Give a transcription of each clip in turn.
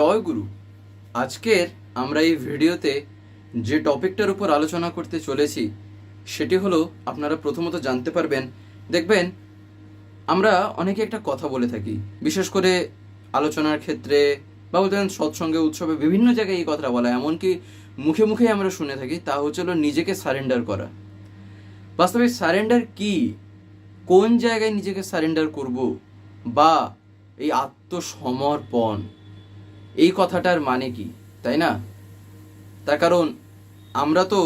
জয় গুরু আজকের আমরা এই ভিডিওতে যে টপিকটার উপর আলোচনা করতে চলেছি, সেটি হলো আপনারা প্রথমত জানতে পারবেন, দেখবেন আমরা অনেকে একটা কথা বলে থাকি, বিশেষ করে আলোচনার ক্ষেত্রে বা বলতে সৎসঙ্গে, উৎসবে বিভিন্ন জায়গায় এই কথাটা বলা। এমনকি মুখে মুখে আমরা শুনে থাকি, তা হচ্ছে হলো নিজেকে সারেন্ডার করা। বাস্তবে সারেন্ডার কি? কোন জায়গায় নিজেকে সারেন্ডার করব? বা এই আত্মসমর্পণ এই কথাটার মানে কি, তাই না? তার কারণ, আমরা তো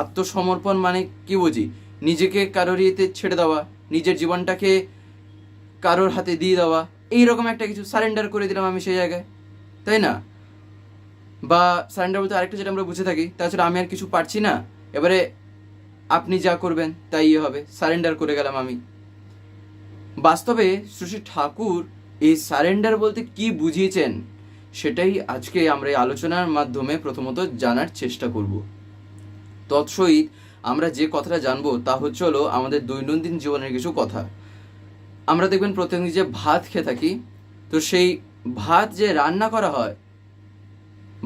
আত্মসমর্পণ মানে কি বুঝি? নিজেকে কারোর ইয়েতে ছেড়ে দেওয়া, নিজের জীবনটাকে কারোর হাতে দিয়ে দেওয়া, এইরকম একটা কিছু সারেন্ডার করে দিলাম আমি সেই জায়গায়, তাই না? বা সারেন্ডার বলতে আরেকটা যেটা আমরা বুঝে থাকি তাছাড়া আমি আর কিছু পারছি না, এবারে আপনি যা করবেন তাই ইয়ে হবে সারেন্ডার করে গেলাম আমি। বাস্তবে শ্রী ঠাকুর এই সারেন্ডার বলতে কি বুঝিয়েছেন? সেটাই আজকে আমরা এই আলোচনার মাধ্যমে প্রথমত জানার চেষ্টা করব। তৎসহিত আমরা যে কথাটা জানব তা হচ্ছে হলো আমাদের দৈনন্দিন জীবনের কিছু কথা। আমরা দেখবেন প্রত্যেকদিন যে ভাত খেয়ে থাকি, তো সেই ভাত যে রান্না করা হয়,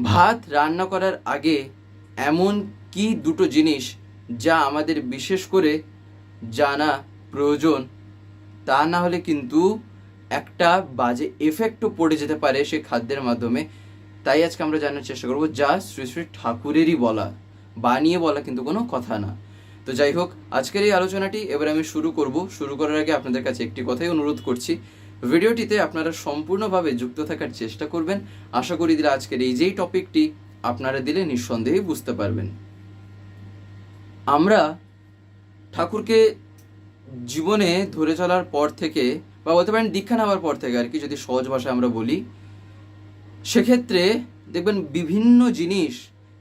ভাত রান্না করার আগে এমন কি দুটো জিনিস যা আমাদের বিশেষ করে জানা প্রয়োজন, তা না হলে কিন্তু একটা বাজে এফেক্টও পড়ে যেতে পারে সেই খাদ্যের মাধ্যমে। তাই আজকে আমরা জানার চেষ্টা করব, যা শ্রী শ্রী ঠাকুরেরই বলা, বানিয়ে বলা কিন্তু কোনো কথা না। তো যাই হোক, আজকের এই আলোচনাটি এবার আমি শুরু করব। শুরু করার আগে আপনাদের কাছে একটি কথাই অনুরোধ করছি। ভিডিওটিতে আপনারা সম্পূর্ণভাবে যুক্ত থাকার চেষ্টা করবেন। আশা করি দিলে আজকের এই যেই টপিকটি আপনারা দিলে নিঃসন্দেহে বুঝতে পারবেন। আমরা ঠাকুরকে জীবনে ধরে চলার পর থেকে বা বলতে পারেন দীক্ষা নেওয়ার পর থেকে আর কি যদি সহজ ভাষায় আমরা বলি, সেক্ষেত্রে দেখবেন বিভিন্ন জিনিস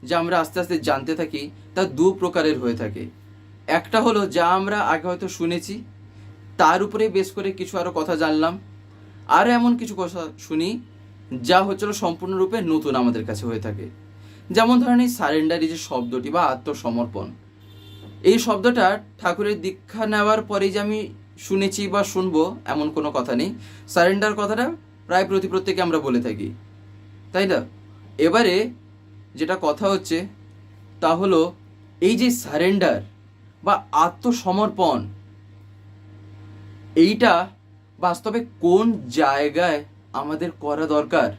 যা আমরা আস্তে আস্তে জানতে থাকি তা দু প্রকারের হয়ে থাকে। একটা হলো যা আমরা আগে হয়তো শুনেছি, তার উপরে বেশ করে কিছু আরও কথা জানলাম, আর এমন কিছু কথা শুনি যা হচ্ছিল সম্পূর্ণরূপে নতুন আমাদের কাছে হয়ে থাকে। যেমন ধরেন এই সারেন্ডারি যে শব্দটি বা আত্মসমর্পণ, এই শব্দটা ঠাকুরের দীক্ষা নেওয়ার পরেই যে আমি শুনেছি বা শুনব এমন কোনো কথা নেই। সারেন্ডার কথাটা প্রায় প্রতি প্রত্যেকে আমরা বলে থাকি। তাই না? এবারে যেটা কথা হচ্ছে, তা হলো এই যে সারেন্ডার বা আত্মসমর্পণ, এইটা বাস্তবে কোন জায়গায় আমাদের করা দরকার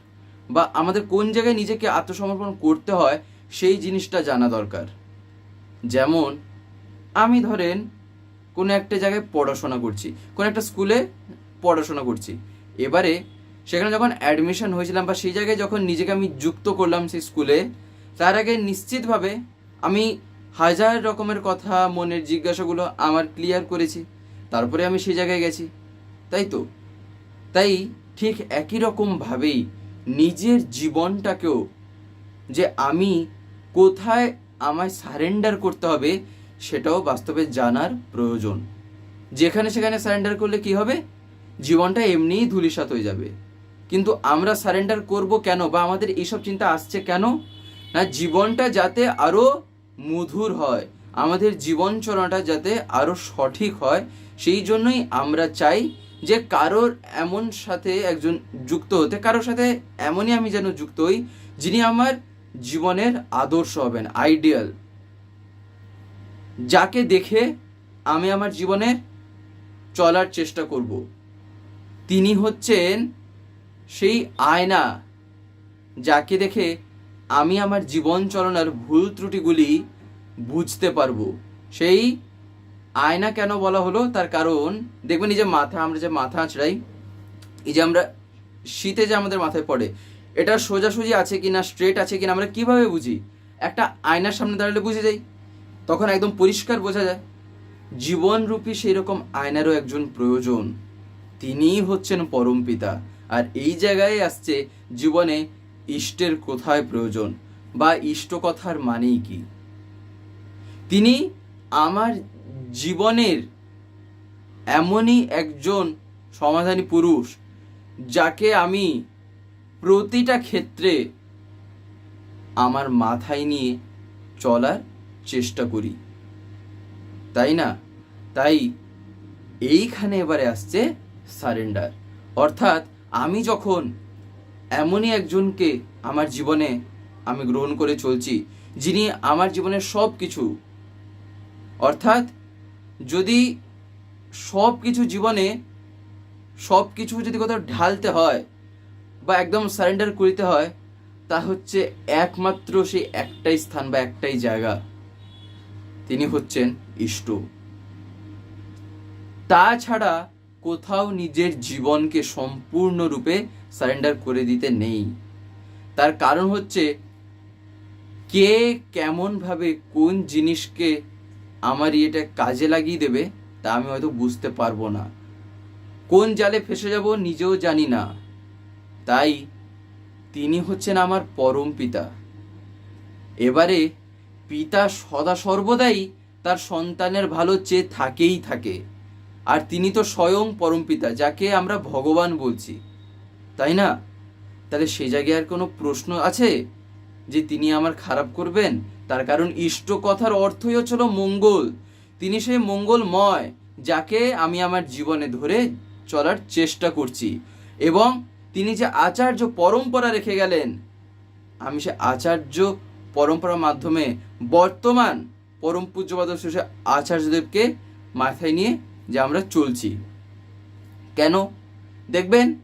বা আমাদের কোন জায়গায় নিজেকে আত্মসমর্পণ করতে হয়, সেই জিনিসটা জানা দরকার। যেমন আমি ধরেন কোনো একটা জায়গায় পড়াশোনা করছি, কোনো একটা স্কুলে পড়াশোনা করছি। এবারে সেখানে যখন অ্যাডমিশন হয়েছিলাম বা সেই জায়গায় যখন নিজেকে আমি যুক্ত করলাম সেই স্কুলে, তার আগে নিশ্চিতভাবে আমি হাজার রকমের কথা, মনের জিজ্ঞাসাগুলো আমার ক্লিয়ার করেছি। তারপরে আমি সেই জায়গায় গেছি। তাই তো? তাই ঠিক একই রকমভাবেই নিজের জীবনটাকেও যে আমি কোথায় আমায় সারেন্ডার করতে হবে সেটাও বাস্তবে জানার প্রয়োজন। যেখানে সেখানে সারেন্ডার করলে কি হবে? জীবনটা এমনিই ধূলিসাৎ হয়ে যাবে। কিন্তু আমরা সারেন্ডার করব কেন? বা আমাদের এইসব চিন্তা আসছে কেন? না, জীবনটা যাতে আরও মধুর হয়, আমাদের জীবন চলাটা যাতে আরও সঠিক হয়, সেই জন্যই আমরা চাই যে কারোর এমন সাথে একজন যুক্ত হতে, কারোর সাথে এমনই আমি যেন যুক্ত হই যিনি আমার জীবনের আদর্শ হবেন আইডিয়াল যাকে দেখে আমি আমার জীবনে চলার চেষ্টা করব। তিনি হচ্ছেন সেই আয়না যাকে দেখে আমি আমার জীবন চলনার ভুল ত্রুটিগুলি বুঝতে পারব। সেই আয়না কেন বলা হলো? তার কারণ, দেখবেন এই যে মাথা, আমরা যে মাথা আঁচড়াই, এই যে আমরা শীতে যে আমাদের মাথায় পড়ে, এটা সোজাসুজি আছে কিনা স্ট্রেট আছে কিনা, আমরা কীভাবে বুঝি? একটা আয়নার সামনে দাঁড়ালে বুঝে যাই। তখন একদম পরিষ্কার বোঝা যায়। জীবনরূপী সেই রকম আয়নারও একজন প্রয়োজন। তিনিই হচ্ছেন পরম পিতা। আর এই জায়গায় আসছে জীবনে ইষ্টের কোথায় প্রয়োজন বা ইষ্ট কথার মানেই কি? তিনি আমার জীবনের এমনই একজন সমাধানী পুরুষ যাকে আমি প্রতিটা ক্ষেত্রে আমার মাথায় নিয়ে চলার চেষ্টা করি। তাই না? তাই এইখানে এবারে আসছে সারেন্ডার। অর্থাৎ আমি যখন এমনই একজনকে আমার জীবনে আমি গ্রহণ করে চলছি, যিনি আমার জীবনের সব কিছু অর্থাৎ যদি সব কিছু জীবনে সব কিছু যদি কোথাও ঢালতে হয় বা একদম সারেন্ডার করিতে হয়, তা হচ্ছে একমাত্র সেই একটাই স্থান বা একটাই জায়গা। তিনি হচ্ছেন ইষ্ট। তাছাড়া কোথাও নিজের জীবনকে সম্পূর্ণরূপে সারেন্ডার করে দিতে নেই। তার কারণ হচ্ছে, কে কেমনভাবে কোন জিনিসকে আমার এটা কাজে লাগিয়ে দেবে, তা আমি হয়তো বুঝতে পারব না। কোন জালে ফেসে যাব নিজেও জানি না। তাই তিনি হচ্ছেন আমার পরম পিতা। এবারে পিতা সদা সর্বদাই তার সন্তানের ভালো চেয়ে থাকেই থাকে। আর তিনি তো স্বয়ং পরম পিতা, যাকে আমরা ভগবান বলছি। তাই না? তাহলে সে জায়গায় আর কোনো প্রশ্ন আছে? যে তিনি আমার খারাপ করবেন? তার কারণ ইষ্ট কথার অর্থই হচ্ছিল মঙ্গল। তিনি সেই মঙ্গলময়, যাকে আমি আমার জীবনে ধরে চলার চেষ্টা করছি। এবং তিনি যে আচার্য পরম্পরা রেখে গেলেন, আমি সে আচার্য পরম্পরার মাধ্যমে বর্তমান পরম পূজ্যপাদ শ্রী আচার্যদেবকে মাথায় নিয়ে যে আমরা চলছি। কেন? দেখবেন,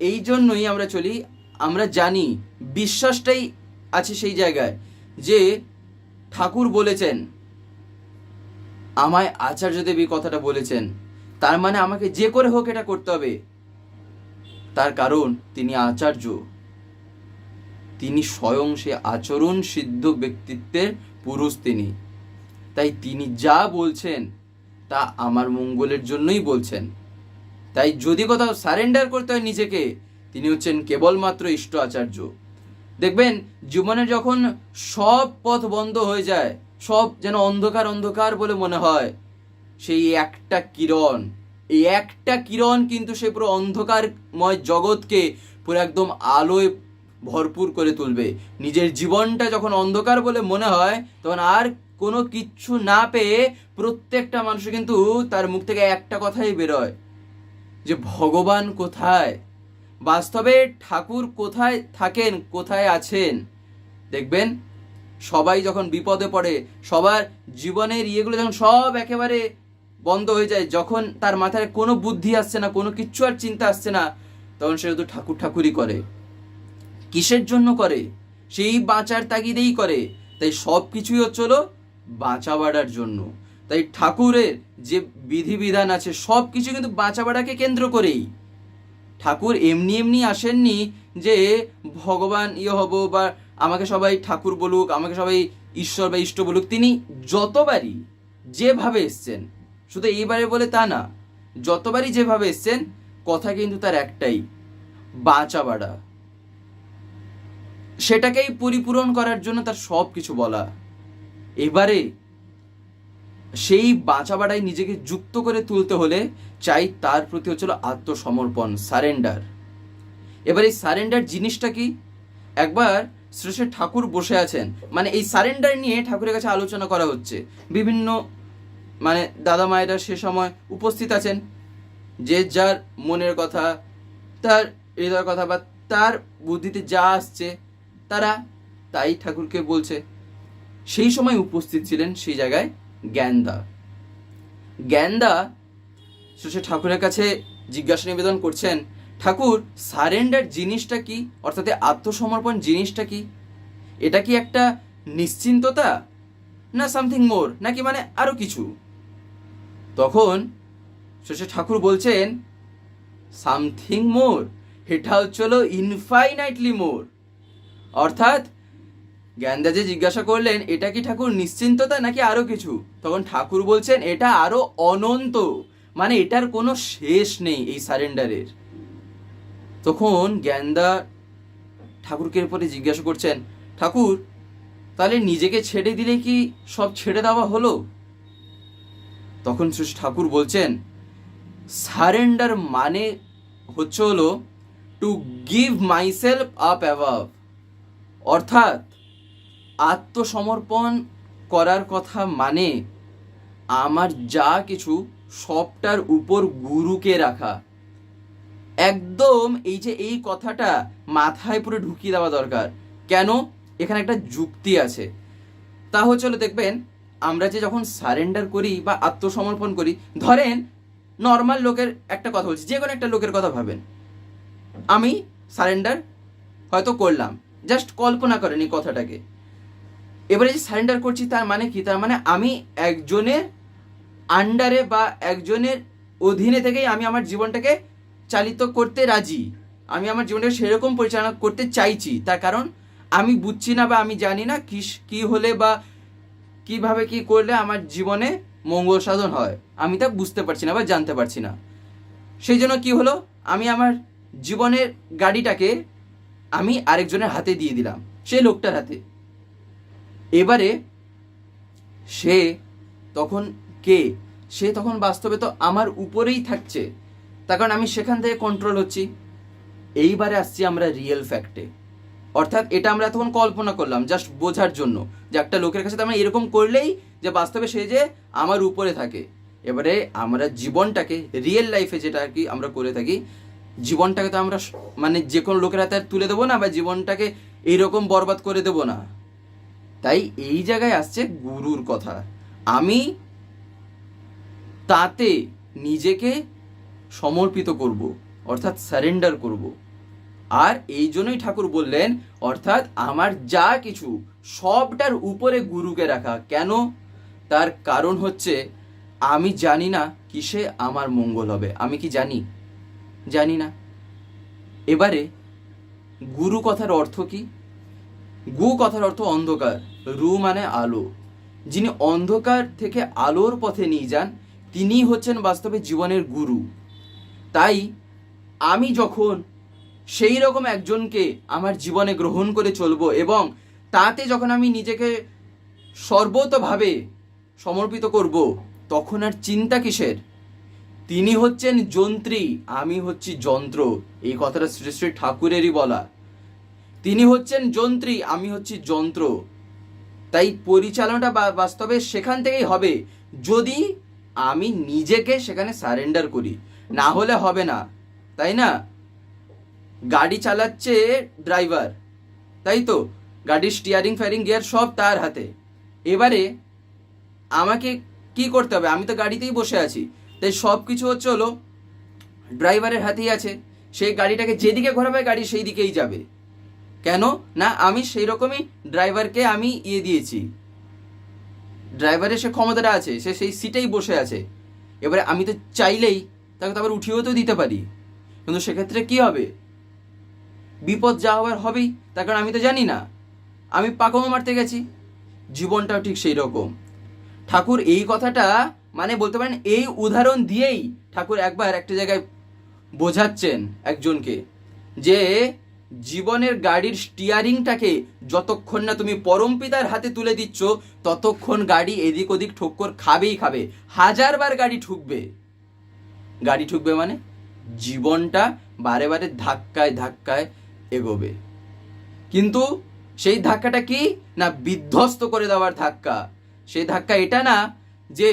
এই জন্যই আমরা চলি, আমরা জানি, বিশ্বাসটাই আছে সেই জায়গায় যে ঠাকুর বলেছেন, আমায় আচার্যদেব এই কথাটা বলেছেন। তার মানে আমাকে যে করে হোক এটা করতে হবে। তার কারণ, তিনি আচার্য। তিনি স্বয়ং সে আচরণ সিদ্ধ ব্যক্তিত্বের পুরুষ তিনি। তাই তিনি যা বলছেন, তা আমার মঙ্গলের জন্যই বলছেন। তাই যদি কোথাও সারেন্ডার করতে হয় নিজেকে, তিনি হচ্ছেন কেবলমাত্র ইষ্ট আচার্য। দেখবেন, জীবনে যখন সব পথ বন্ধ হয়ে যায়, সব যেন অন্ধকার অন্ধকার বলে মনে হয়, সেই একটা কিরণ, এই একটা কিরণ কিন্তু সে পুরো অন্ধকারময় জগৎকে পুরো একদম আলোয় ভরপুর করে তুলবে। নিজের জীবনটা যখন অন্ধকার বলে মনে হয়, তখন আর কোনো কিচ্ছু না পেয়ে প্রত্যেকটা মানুষের কিন্তু তার মুখ থেকে একটা কথাই বেরোয়, যে ভগবান কোথায়? বাস্তবে ঠাকুর কোথায় থাকেন, কোথায় আছেন? দেখবেন, সবাই যখন বিপদে পড়ে, সবার জীবনের ইয়েগুলো যখন সব একেবারে বন্ধ হয়ে যায়, যখন তার মাথায় কোনো বুদ্ধি আসছে না, কোনো কিচ্ছু আর চিন্তা আসছে না, তখন সে শুধু ঠাকুর ঠাকুরই করে। কিসের জন্য করে? সেই বাঁচার তাগিদেই করে। তাই সব কিছুই হচ্ছে হলো বাঁচা বাড়ার জন্য। তাই ঠাকুরের যে বিধিবিধান আছে সব কিছু কিন্তু বাঁচা বাড়াকে কেন্দ্র করেই। ঠাকুর এমনি এমনি আসেননি যে, ভগবান ইয়ে হব বা আমাকে সবাই ঠাকুর বলুক, আমাকে সবাই ঈশ্বর বা ইষ্ট বলুক। তিনি যতবারই যেভাবে এসছেন, শুধু এইবারে বলে তা না, যতবারই যেভাবে এসছেন, কথা কিন্তু তার একটাই বাঁচা বাড়া সেটাকেই পরিপূরণ করার জন্য তার সব কিছু বলা। এবারে সেই বাঁচা বাড়ায় নিজেকে যুক্ত করে তুলতে হলে চাই তার প্রতি হচ্ছিল আত্মসমর্পণ সারেন্ডার এবার এই সারেন্ডার জিনিসটা কি? একবার শ্রী শ্রী ঠাকুর বসে আছেন। মানে এই সারেন্ডার নিয়ে ঠাকুরের কাছে আলোচনা করা হচ্ছে। বিভিন্ন মানে দাদা মায়েরা সে সময় উপস্থিত আছেন। যে যার মনের কথা, তার হৃদয়ের কথা বা তার বুদ্ধিতে যা আসছে তারা তাই ঠাকুরকে বলছে, সেই সময় উপস্থিত ছিলেন সেই জায়গায় জ্ঞানদা। জ্ঞানদা সে ঠাকুরের কাছে জিজ্ঞাসা নিবেদন করছেন, ঠাকুর, সারেন্ডার জিনিসটা কি? অর্থাৎ আত্মসমর্পণ জিনিসটা কি? এটা কি একটা নিশ্চিন্ততা? না সামথিং মোর? নাকি মানে আরও কিছু? তখন সে ঠাকুর বলছেন, সামথিং মোর? হচ্ছে হলো ইনফাইনাইটলি মোর। অর্থাৎ জ্ঞানদাজি জিজ্ঞাসা করলেন, এটা কি ঠাকুর নিশ্চিন্ততা নাকি আরও কিছু? তখন ঠাকুর বলছেন, এটা আরও অনন্ত। মানে এটার কোনো শেষ নেই এই সারেন্ডারের। তখন জ্ঞানদা ঠাকুরকে এরপরে জিজ্ঞাসা করছেন, ঠাকুর, তাহলে নিজেকে ছেড়ে দিলে কি সব ছেড়ে দেওয়া হলো? তখন ঠাকুর বলছেন, সারেন্ডার মানে হচ্ছে হলো to give myself up above অর্থাৎ আত্মসমর্পণ করার কথা মানে আমার যা কিছু সবটার উপর গুরুকে রাখা। একদম এই যে এই কথাটা মাথায় পুরো ঢুকিয়ে দেওয়া দরকার। কেন? এখানে একটা যুক্তি আছে। তা হচ্ছে দেখবেন, আমরা যে যখন সারেন্ডার করি বা আত্মসমর্পণ করি, ধরেন নর্মাল লোকের একটা কথা বলছি, যে কোনো একটা লোকের কথা ভাবেন। আমি সারেন্ডার হয়তো করলাম। জাস্ট কল্পনা করেন এই কথাটাকে। এবারে যে সারেন্ডার করছি তার মানে কি? তার মানে আমি একজনের আন্ডারে বা একজনের অধীনে থেকেই আমি আমার জীবনটাকে চালিত করতে রাজি। আমি আমার জীবনটাকে সেরকম পরিচালনা করতে চাইছি। তার কারণ আমি বুঝছি না বা আমি জানি না কি কি হলে বা কীভাবে কি করলে আমার জীবনে মঙ্গল সাধন হয়। আমি তা বুঝতে পারছি না বা জানতে পারছি না। সেই জন্য কি হলো? আমি আমার জীবনের গাড়িটাকে আমি আরেকজনের হাতে দিয়ে দিলাম সেই লোকটার হাতে। এবারে সে তখন কে? সে তখন বাস্তবে তো আমার উপরেই থাকছে। তার কারণ আমি সেখান থেকে কন্ট্রোল হচ্ছি। এইবারে আসছি আমরা রিয়েল ফ্যাক্টে অর্থাৎ এটা আমরা তখন কল্পনা করলাম জাস্ট বোঝার জন্য যে একটা লোকের কাছে তো আমরা এরকম করলেই যে বাস্তবে সে যে আমার উপরে থাকে। এবারে আমরা জীবনটাকে রিয়েল লাইফে যেটা আর কি আমরা করে থাকি জীবনটাকে তো আমরা মানে যে কোনো লোকের হাতে তুলে দেবো না বা জীবনটাকে এইরকম বরবাদ করে দেবো না। তাই এই জায়গায় আসছে গুরুর কথা। আমি তাতে নিজেকে সমর্পিত করব, অর্থাৎ সারেন্ডার করব। আর এই জন্যই ঠাকুর বললেন, অর্থাৎ আমার যা কিছু সবটার উপরে গুরুকে রাখা। কেন? তার কারণ হচ্ছে, আমি জানি না কিসে আমার মঙ্গল হবে। আমি কি জানি? জানি না। এবারে গুরু কথার অর্থ কি? গু কথার অর্থ অন্ধকার, রু মানে আলো। যিনি অন্ধকার থেকে আলোর পথে নিয়ে যান তিনি হচ্ছেন বাস্তবে জীবনের গুরু। তাই আমি যখন সেই রকম একজনকে আমার জীবনে গ্রহণ করে চলবো এবং তাতে যখন আমি নিজেকে সর্বতভাবে সমর্পিত করব, তখন আর চিন্তা কিসের? তিনি হচ্ছেন যন্ত্রী, আমি হচ্ছি যন্ত্র। এই কথাটা শ্রী শ্রী ঠাকুরেরই বলা। তিনি হচ্ছেন যন্ত্রী, আমি হচ্ছি যন্ত্র। তাই পরিচালনাটা বাস্তবে সেখান থেকেই হবে। যদি আমি নিজেকে সেখানে সারেন্ডার করি, না হলে হবে না। তাই না? গাড়ি চালাচ্ছে ড্রাইভার তাই তো? গাড়ির স্টিয়ারিং ফ্যারিং গিয়ার সব তার হাতে। এবারে আমাকে কি করতে হবে? আমি তো গাড়িতেই বসে আছি। তাই সব কিছু হচ্ছে হলো ড্রাইভারের হাতেই আছে। সেই গাড়িটাকে যেদিকে ঘোরাবে গাড়ি সেই দিকেই যাবে। কেন? না, আমি সেই রকমই ড্রাইভারকে আমি ইয়ে দিয়েছি। ড্রাইভারের সে ক্ষমতাটা আছে, সে সেই সিটেই বসে আছে। এবারে আমি তো চাইলেই তাকে তো আবার উঠিয়েও তো দিতে পারি। কিন্তু সেক্ষেত্রে কি হবে? বিপদ যা হওয়ার হবেই, তার কারণ আমি তো জানি না। আমি পাকামো মারতে গেছি। জীবনটাও ঠিক সেই রকম। ঠাকুর, এই কথাটা মানে বলতে পারেন, এই উদাহরণ দিয়েই ঠাকুর একবার একটা জায়গায় বোঝাচ্ছেন একজনকে যে জীবনের গাড়ির স্টিয়ারিংটাকে যতক্ষণ না তুমি পরম পিতার হাতে তুলে দিচ্ছ, ততক্ষণ গাড়ি এদিক ওদিক ঠক্কর খাবেই খাবে। হাজারবার গাড়ি ঠুকবে। গাড়ি ঠুকবে মানে জীবনটা বারে বারে ধাক্কায় ধাক্কায় এগোবে। কিন্তু সেই ধাক্কাটা কি? না বিধ্বস্ত করে দেওয়ার ধাক্কা। সেই ধাক্কা এটা না যে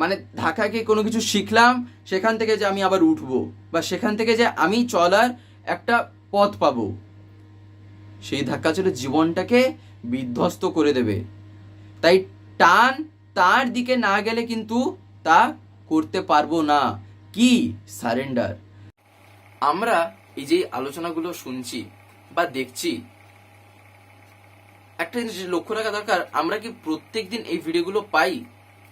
মানে ধাক্কাকে কোনো কিছু শিখলাম, সেখান থেকে যে আমি আবার উঠবো বা সেখান থেকে যে আমি চলার একটা পথ পাবো, সেই ধাক্কা ছিল জীবনটাকে বিধ্বস্ত করে দেবে। তাই টান তার দিকে না গেলে কিন্তু তা করতে পারব না। কি সারেন্ডার? আমরা এই যে আলোচনাগুলো শুনছি বা দেখছি, একটা জিনিস লক্ষ্য রাখা দরকার, আমরা কি প্রত্যেকদিন এই ভিডিওগুলো পাই?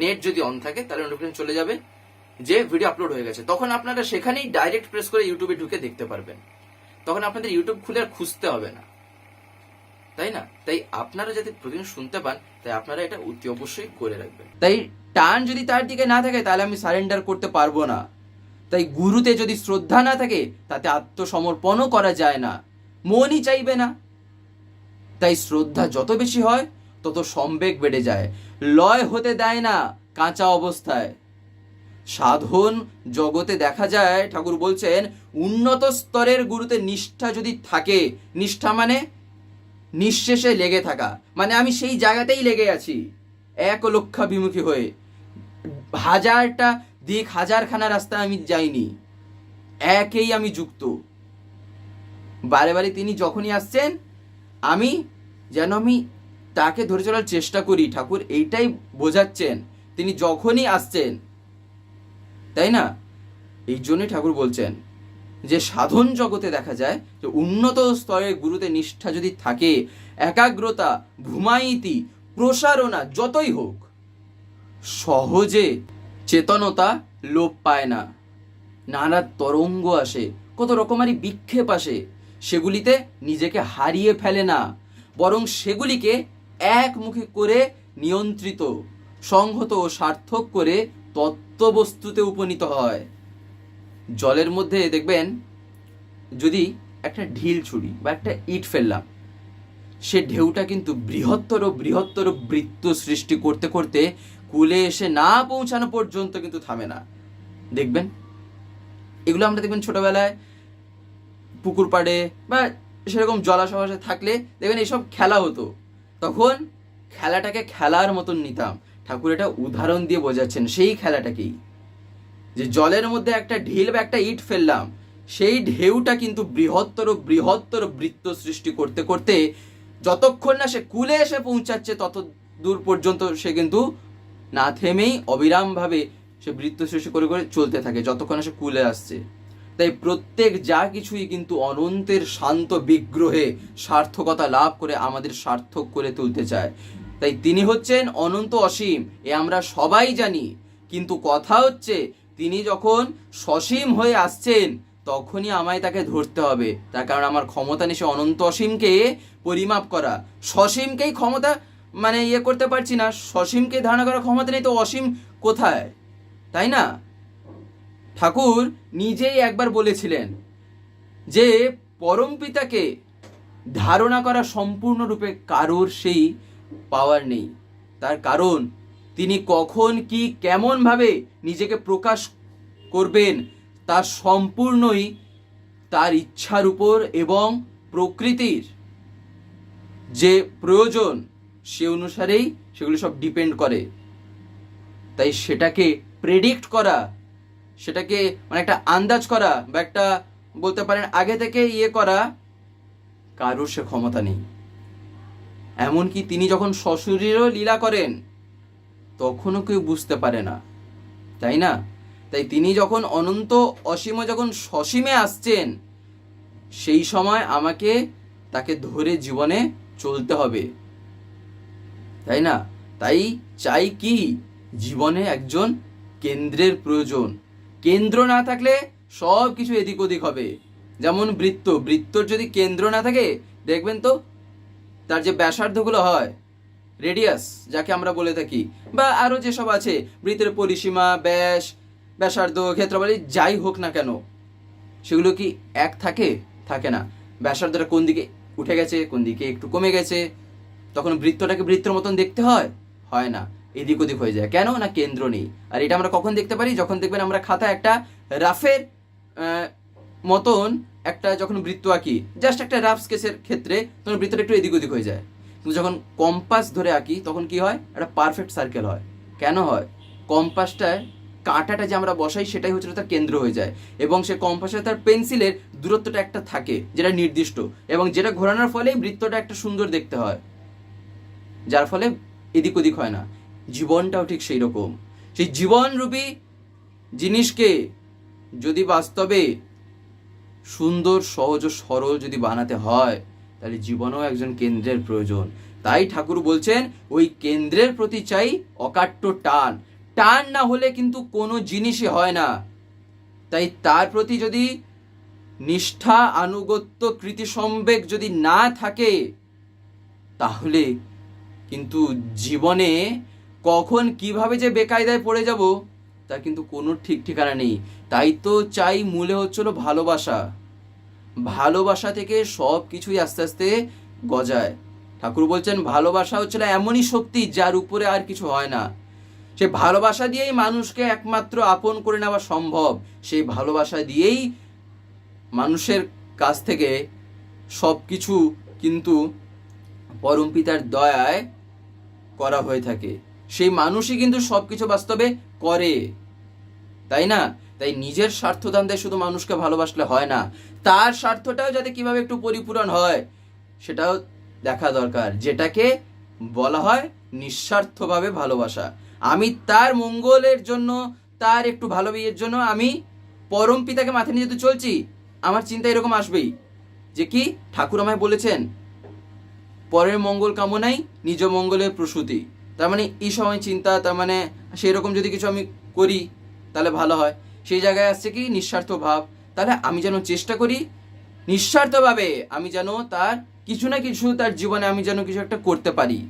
নেট যদি অন থাকে, তাহলে নোটিফিকেশন চলে যাবে, যে ভিডিও আপলোড হয়ে গেছে। তখন আপনারা সেখানেই ডাইরেক্ট প্রেস করে ইউটিউবে ঢুকে দেখতে পারবেন। তখন আপনাদের ইউটিউব খুলে আর খুঁজতে হবে না। তাই না? তাই আপনারা যাতে প্রতিদিন শুনতে পান, তাই আপনারা এটা অতি অবশ্যই করে রাখবেন। তাই টান যদি তার দিকে না থাকে, তাহলে আমি সারেন্ডার করতে পারব না। তাই গুরুতে যদি শ্রদ্ধা না থাকে, তাতে আত্মসমর্পণও করা যায় না। মনই চাইবে না। তাই শ্রদ্ধা যত বেশি হয় তত সম্বেগ বেড়ে যায়। লয় হতে দেয় না কাঁচা অবস্থায়। সাধন জগতে দেখা যায়, ঠাকুর বলছেন, উন্নত স্তরের গুরুতে নিষ্ঠা যদি থাকে, নিষ্ঠা মানে নিঃশেষে লেগে থাকা। মানে আমি সেই জায়গাতেই লেগে আছি, এক লক্ষাভিমুখী হয়ে। হাজারটা দিক, হাজারখানা রাস্তা আমি যাইনি, একেই আমি যুক্ত। বারে বারে তিনি যখনই আসছেন, আমি যেন আমি তাকে ধরে চলার চেষ্টা করি। ঠাকুর এইটাই বোঝাচ্ছেন। তিনি যখনই আসছেন, তাই না? এই জন্যই ঠাকুর বলছেন যে, সাধন জগতে দেখা যায় যে, উন্নত স্তরের গুরুতে নিষ্ঠা যদি থাকে, একাগ্রতা ভূমাইতি প্রসারণা যতই হোক, সহজে চেতনতা লোপ পায় না। নানা তরঙ্গ আসে, কত রকমারি বিক্ষেপ আসে, সেগুলিতে নিজেকে হারিয়ে ফেলে না, বরং সেগুলিকে একমুখী করে নিয়ন্ত্রিত, সংহত ও সার্থক করে তত্ত্ববস্তুতে উপনীত হয়। জলের মধ্যে দেখবেন, যদি একটা ঢিল ছুরি বা একটা ইট ফেললাম, সে ঢেউটা কিন্তু বৃহত্তর বৃহত্তর বৃত্ত সৃষ্টি করতে করতে কুলে এসে না পৌঁছানো পর্যন্ত কিন্তু থামে না। দেখবেন? এগুলো আমরা দেখবেন ছোটবেলায় পুকুর পাড়ে বা সেরকম জলাশয় থাকলে দেখবেন এইসব খেলা হতো। তখন খেলাটাকে খেলার মতন নিতাম। ঠাকুর এটা উদাহরণ দিয়ে বোঝাচ্ছেন, সেই খেলাটাকেই। যে জলের মধ্যে একটা ঢিল বা একটা ইট ফেললাম, সেই ঢেউটা কিন্তু বৃহত্তর বৃহত্তর বৃত্ত সৃষ্টি করতে করতে যতক্ষণ না সে কুলে এসে পৌঁছাচ্ছে, তত দূর পর্যন্ত সে কিন্তু না থেমেই অবিরামভাবে সে বৃত্ত সৃষ্টি করে করে চলতে থাকে, যতক্ষণ না সে কুলে আসছে। তাই প্রত্যেক যা কিছুই কিন্তু অনন্তের শান্ত বিগ্রহে সার্থকতা লাভ করে আমাদের সার্থক করে তুলতে চায়। তাই তিনি হচ্ছেন অনন্ত অসীম, এ আমরা সবাই জানি। কিন্তু কথা হচ্ছে, তিনি যখন সসীম হয়ে আসছেন, তখনই আমায় তাকে ধরতে হবে। তার কারণ আমার ক্ষমতা নেই সে অনন্ত অসীমকে পরিমাপ করা। সসীমকেই ক্ষমতা মানে ইয়ে করতে পারছি না। সসীমকে ধারণা করার ক্ষমতা নেই, তো অসীম কোথায়? তাই না? ঠাকুর নিজেই একবার বলেছিলেন যে পরম পিতাকে ধারণা করা সম্পূর্ণরূপে কারোর সেই পাওয়ার নেই। তার কারণ, তিনি কখন কি কেমনভাবে নিজেকে প্রকাশ করবেন তার সম্পূর্ণই তার ইচ্ছার উপর এবং প্রকৃতির যে প্রয়োজন সে অনুসারেই সেগুলো সব ডিপেন্ড করে। তাই সেটাকে প্রেডিক্ট করা সেটাকে মানে একটা আন্দাজ করা বা একটা বলতে পারেন আগে থেকে ইয়ে করা কারোর সে ক্ষমতা নেই। এমনকি তিনি যখন সশরীরও লীলা করেন, তখনও কেউ বুঝতে পারে না। তাই না? তাই তিনি যখন অনন্ত অসীমে যখন সসীমে আসছেন, সেই সময় আমাকে তাকে ধরে জীবনে চলতে হবে। তাই না? তাই চাই কি? জীবনে একজন কেন্দ্রের প্রয়োজন। কেন্দ্র না থাকলে সব কিছু এদিক ওদিক হবে। যেমন বৃত্ত, বৃত্তর যদি কেন্দ্র না থাকে, দেখবেন তো তার যে ব্যাসার্ধগুলো হয় রেডিয়াস যাকে আমরা বলে থাকি, বা আরও যেসব আছে, বৃত্তের পরিসীমা, ব্যাস, ব্যাসার্ধ, ক্ষেত্রফল যাই হোক না কেন, সেগুলো কি এক থাকে? থাকে না। ব্যাসার্ধটা কোন দিকে উঠে গেছে, কোন দিকে একটু কমে গেছে, তখন বৃত্তটাকে বৃত্তর মতন দেখতে হয়? হয় না। এদিক ওদিক হয়ে যায়। কেন না কেন্দ্র নেই? আর এটা আমরা কখন দেখতে পারি? যখন দেখবেন আমরা খাতা একটা রাফের মতন একটা যখন বৃত্ত আঁকি জাস্ট একটা রাফ স্কেচের ক্ষেত্রে তখন বৃত্তটা একটু এদিক ওদিক হয়ে যায়। কিন্তু যখন কম্পাস ধরে আঁকি, তখন কি হয়? একটা পারফেক্ট সার্কেল হয়। কেন হয়? কম্পাসটায় কাঁটাটা যে আমরা বসাই, সেটাই হচ্ছে তার কেন্দ্র হয়ে যায়। এবং সে কম্পাসে তার পেন্সিলের দূরত্বটা একটা থাকে, যেটা নির্দিষ্ট। এবং যেটা ঘোরানোর ফলে বৃত্তটা একটা সুন্দর দেখতে হয়। যার ফলে এদিক ওদিক হয় না। জীবনটাও ঠিক সেই রকম। সেই জীবনরূপী জিনিসকে যদি বাস্তবে সুন্দর, সহজ ও সরল যদি বানাতে হয়, তাহলে জীবনেও একজন কেন্দ্রের প্রয়োজন। তাই ঠাকুর বলছেন, ওই কেন্দ্রের প্রতি চাই অকাট্য টান। টান না হলে কিন্তু কোনো জিনিসই হয় না। তাই তার প্রতি যদি নিষ্ঠা, আনুগত্য কৃতি সম্বেগ যদি না থাকে, তাহলে কিন্তু জীবনে কখন কীভাবে যে বেকায়দায় পড়ে যাব তার কিন্তু কোনো ঠিক ঠিকানা নেই। তাই তো চাই মূলে হচ্ছিল ভালোবাসা। ভালোবাসা থেকে সব কিছুই আস্তে আস্তে গজায়। ঠাকুর বলছেন, ভালোবাসা হচ্ছিল এমনই শক্তি যার উপরে আর কিছু হয় না। সে ভালোবাসা দিয়েই মানুষকে একমাত্র আপন করে নেওয়া সম্ভব। সেই ভালোবাসা দিয়েই মানুষের কাছ থেকে সব কিছু কিন্তু পরম পিতার দয়ায় করা হয়ে থাকে। সেই মানুষই কিন্তু সব কিছু বাস্তবে করে। তাই না? তাই নিজের স্বার্থদান্তায় শুধু মানুষকে ভালোবাসলে হয় না। তার স্বার্থটাও যাতে কীভাবে একটু পরিপূরণ হয়, সেটাও দেখা দরকার। যেটাকে বলা হয় নিঃস্বার্থভাবে ভালোবাসা। আমি তার মঙ্গলের জন্য, তার একটু ভালো বিয়ের জন্য আমি পরম পিতাকে মাথায় নিয়ে যেতে চলছি। আমার চিন্তা এরকম আসবেই। যে কি? ঠাকুর আমায় বলেছেন, পরের মঙ্গল কামনাই নিজ মঙ্গলের প্রসূতি। তার মানে এই সময় চিন্তা, তার মানে সেই রকম যদি কিছু আমি করি, তাহলে ভালো হয়। সেই জায়গায় আসছে কি? নিঃস্বার্থ ভাব। তাহলে আমি যেন চেষ্টা করি নিঃস্বার্থভাবে আমি যেন তার কিছু না কিছু তার জীবনে আমি যেন কিছু একটা করতে পারি।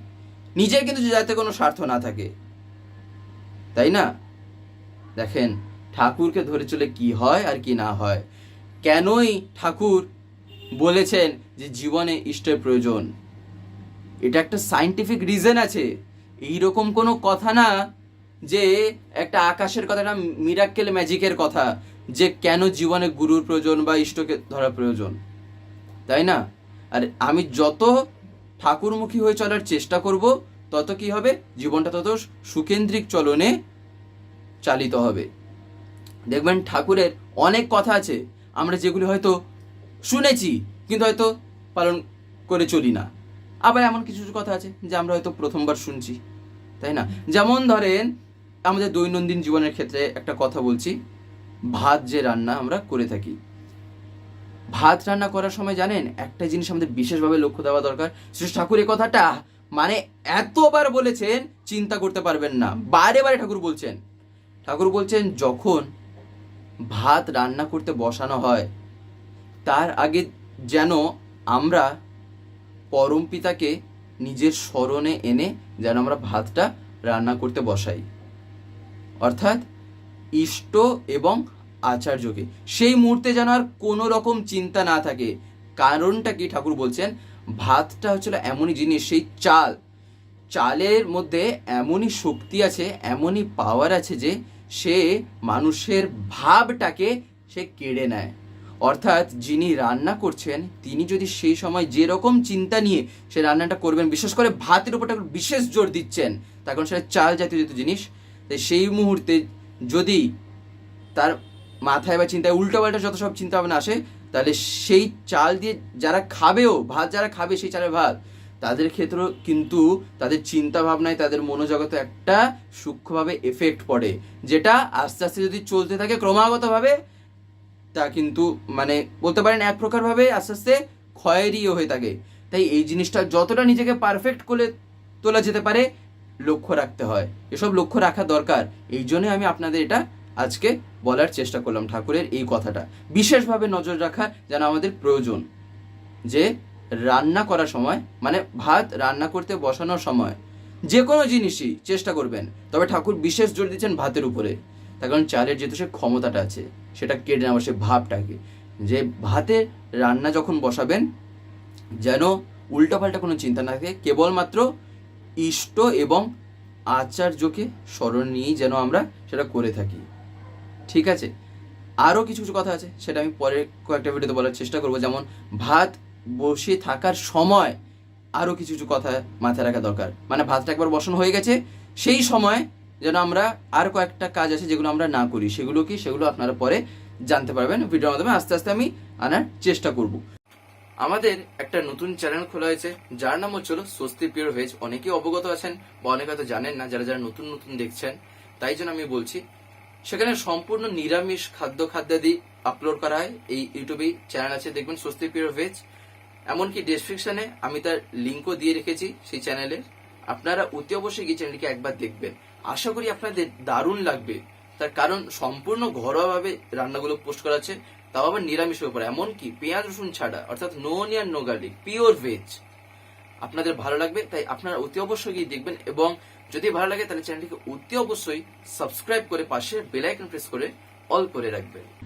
নিজের কিন্তু যাতে কোনো স্বার্থ না থাকে। তাই না? দেখেন, ঠাকুরকে ধরে চলে কি হয় আর কি না হয়। কেনই ঠাকুর বলেছেন যে জীবনে ইষ্টের প্রয়োজন? এটা একটা সাইন্টিফিক রিজন আছে। এইরকম কোনো কথা না যে একটা আকাশের কথা, একটা মিরাক্কেল ম্যাজিকের কথা যে কেন জীবনে গুরুর প্রয়োজন বা ইষ্টকে ধরা প্রয়োজন। তাই না? আর আমি যত ঠাকুরমুখী হয়ে চলার চেষ্টা করব, তত কি হবে? জীবনটা তত সুকেন্দ্রিক চলনে চালিত হবে। দেখবেন ঠাকুরের অনেক কথা আছে, আমরা যেগুলি হয়তো শুনেছি, কিন্তু হয়তো পালন করে চলি না। আবার এমন কিছু কিছু কথা আছে যে আমরা হয়তো প্রথমবার শুনছি, তাই না? যেমন ধরেন, আমাদের দৈনন্দিন জীবনের ক্ষেত্রে একটা কথা বলছি, ভাত যে রান্না আমরা করে থাকি। ভাত রান্না করার সময় জানেন, একটা জিনিস আমাদের বিশেষভাবে লক্ষ্য দেওয়া দরকার। শ্রী ঠাকুর এই কথাটা মানে এতবার বলেছেন, চিন্তা করতে পারবেন না। বারে বারে ঠাকুর বলছেন। ঠাকুর বলছেন, যখন ভাত রান্না করতে বসানো হয়, তার আগে যেন আমরা পরম পিতাকে নিজের স্মরণে এনে যেন আমরা ভাতটা রান্না করতে বসাই। অর্থাৎ ইষ্ট এবং আচার্যকে। সেই মুহূর্তে যেন আর কোনো রকম চিন্তা না থাকে। কারণটা কি ঠাকুর বলছেন? ভাতটা হচ্ছিল এমনই জিনিস, সেই চাল। চালের মধ্যে এমনই শক্তি আছে, এমনই পাওয়ার আছে যে সে মানুষের ভাবটাকে সে কেড়ে নেয়। অর্থাৎ যিনি রান্না করছেন, তিনি যদি সেই সময় যেরকম চিন্তা নিয়ে সে রান্নাটা করবেন, বিশেষ করে ভাতের উপর ঠাকুর বিশেষ জোর দিচ্ছেন, তার কারণ সেটা চাল জাতীয় জাতীয় জিনিস, তাই সেই মুহূর্তে যদি তার মাথায় বা চিন্তায় উল্টোপাল্টা যত সব চিন্তা ভাবনা আসে, তাহলে সেই চাল দিয়ে যারা খাবেও, ভাত যারা খাবে সেই চালের ভাত, তাদের ক্ষেত্রেও কিন্তু তাদের চিন্তা ভাবনায় তাদের মনোজগতে একটা সূক্ষ্মভাবে এফেক্ট পড়ে, যেটা আস্তে আস্তে যদি চলতে থাকে ক্রমাগতভাবে তা কিন্তু মানে বলতে পারেন এক প্রকারভাবে আস্তে আস্তে ক্ষয়েরই হয়ে থাকে। তাই এই জিনিসটা যতটা নিজেকে পারফেক্ট করে তোলা যেতে পারে, লক্ষ্য রাখতে হয়। এসব লক্ষ্য রাখা দরকার। এই জন্যই আমি আপনাদের এটা আজকে বলার চেষ্টা করলাম ঠাকুরের এই কথাটা। বিশেষভাবে নজর রাখা যেন আমাদের প্রয়োজন। যে রান্না করার সময় মানে ভাত রান্না করতে বসানোর সময়, যে কোনো জিনিসই চেষ্টা করবেন। তবে ঠাকুর বিশেষ জোর দিচ্ছেন ভাতের উপরে। তার কারণ চালের যেহেতু সে ক্ষমতাটা আছে, সেটা কেটে নেওয়া সে ভাবটাকে। যে ভাতে রান্না যখন বসাবেন, যেন উল্টোপাল্টা কোনো চিন্তা না থাকে, কেবলমাত্র ইষ্ট এবং আচার্যকে স্মরণ নিয়েই যেন আমরা সেটা করে থাকি। ঠিক আছে? আরও কিছু কিছু কথা আছে, সেটা আমি পরে কয়েকটা ভিডিওতে বলার চেষ্টা করব। যেমন ভাত বসে থাকার সময় আরও কিছু কিছু কথা মাথায় রাখা দরকার। মানে ভাতটা একবার বসানো হয়ে গেছে, সেই সময় যেন আমরা আর কয়েকটা কাজ আছে যেগুলো আমরা না করি, সেগুলো কি, সেগুলো আপনারা পরে জানতে পারবেন ভিডিওর মাধ্যমে। আস্তে আস্তে আমি আনার চেষ্টা করব। আমাদের একটা নতুন চ্যানেল খোলা হয়েছে, যার নাম হচ্ছিল স্বস্তি পিওর ভেজ। অনেকেই অবগত আছেন বা অনেকে হয়তো জানেন না, যারা যারা নতুন নতুন দেখছেন, তাই জন্য আমি বলছি, সেখানে সম্পূর্ণ নিরামিষ খাদ্য খাদ্যাদি আপলোড করা হয়। এই ইউটিউবে চ্যানেল আছে, দেখবেন স্বস্তি পিওর ভেজ। এমনকি ডেসক্রিপশনে আমি তার লিঙ্কও দিয়ে রেখেছি সেই চ্যানেলের আপনারা অতি অবশ্যই এই চ্যানেলটিকে একবার দেখবেন। আশা করি আপনাদের দারুণ লাগবে। তার কারণ সম্পূর্ণ ঘরোয়াভাবে রান্নাগুলো পোস্ট করা আছে, তাও আবার নিরামিষ ব্যাপার এমনকি পেঁয়াজ, রসুন ছাড়া, অর্থাৎ no onion no garlic pure veg আপনাদের ভালো লাগবে, তাই আপনারা অতি অবশ্যই গিয়ে দেখবেন এবং যদি ভালো লাগে তাহলে চ্যানেলটিকে অতি অবশ্যই সাবস্ক্রাইব করে পাশে বেলাইকন প্রেস করে অল করে রাখবেন।